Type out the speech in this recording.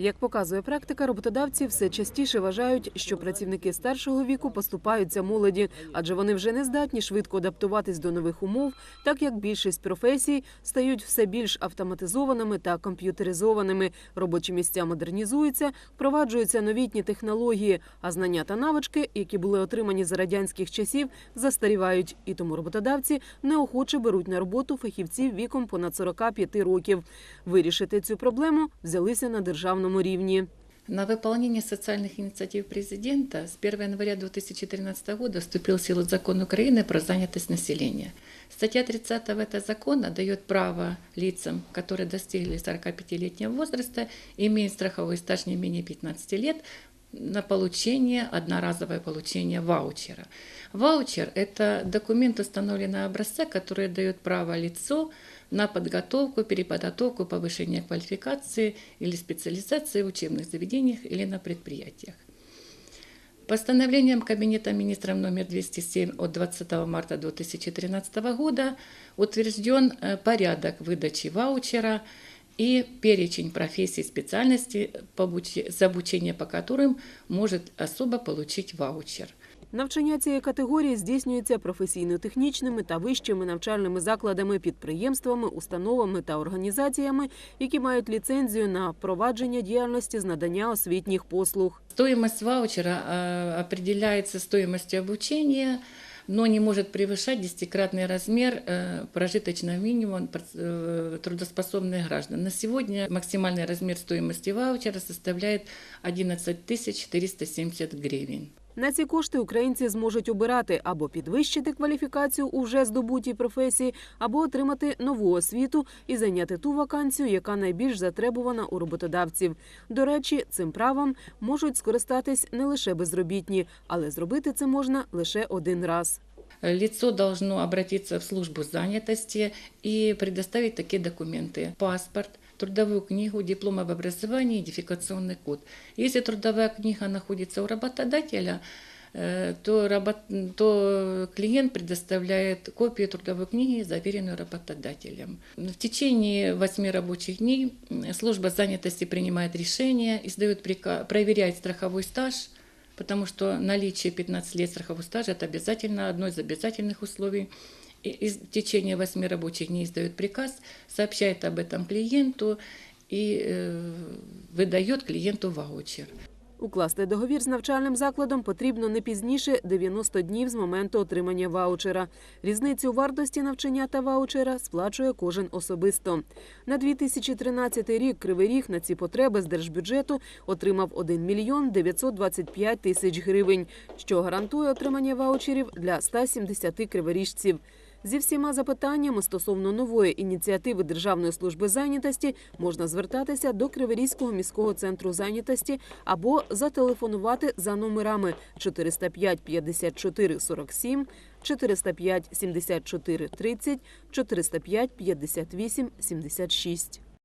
Як показує практика, роботодавці все частіше вважають, що працівники старшого віку поступаються молоді, адже вони вже не здатні швидко адаптуватись до нових умов, так як більшість професій стають все більш автоматизованими та комп'ютеризованими. Робочі місця модернізуються, впроваджуються новітні технології, а знання та навички, які були отримані за радянських часів, застарівають. І тому роботодавці неохоче беруть на роботу фахівців віком понад 45 років. Вирішити цю проблему взялися на державному рівні. На выполнение социальных инициатив президента с 1 января 2013 года вступил в силу закон Украины про занятость населения. Статья 30 этого закона дает право лицам, которые достигли 45-летнего возраста, имеют страховой стаж не менее 15 лет, на получение, одноразовое получение ваучера. Ваучер – это документ установленного образца, который дает право лицу на подготовку, переподготовку, повышение квалификации или специализации в учебных заведениях или на предприятиях. Постановлением Кабинета министров номер 207 от 20 марта 2013 года утвержден э, порядок выдачи ваучера и перечень профессий и специальностей, за обучение по которым может особо получить ваучер. Навчання цієї категорії здійснюється професійно-технічними та вищими навчальними закладами, підприємствами, установами та організаціями, які мають ліцензію на провадження діяльності з надання освітніх послуг. Стоимость ваучера э, определяется стоимостью обучения, но не может превышать десятикратный размер э, прожиточного минимума э, трудоспособных граждан. На сегодня максимальный размер стоимости ваучера составляет 11 470 гривен. На ці кошти українці зможуть обирати або підвищити кваліфікацію у вже здобутій професії, або отримати нову освіту і зайняти ту вакансію, яка найбільш затребувана у роботодавців. До речі, цим правом можуть скористатись не лише безробітні, але зробити це можна лише один раз. Лицо должно обратиться в службу занятости и предоставить такие документы. Паспорт, трудовую книгу, диплом об образовании, идентификационный код. Если трудовая книга находится у работодателя, э, то, работ- то клиент предоставляет копию трудовой книги, заверенную работодателем. В течение восьми рабочих дней служба занятости принимает решение, издает приказ, проверяет страховой стаж, потому что наличие 15 лет страхового стажа – это обязательно одно из обязательных условий. И из- в течение 8 рабочих дней издает приказ, сообщает об этом клиенту и э, выдает клиенту ваучер. Укласти договір з навчальним закладом потрібно не пізніше 90 днів з моменту отримання ваучера. Різницю у вартості навчання та ваучера сплачує кожен особисто. На 2013 рік Кривий Ріг на ці потреби з держбюджету отримав 1 мільйон 925 тисяч гривень, що гарантує отримання ваучерів для 170 криворіжців. Зі всіма запитаннями стосовно нової ініціативи Державної служби зайнятості можна звертатися до Криворізького міського центру зайнятості або зателефонувати за номерами 405 54 47, 405 74 30, 405 58 76.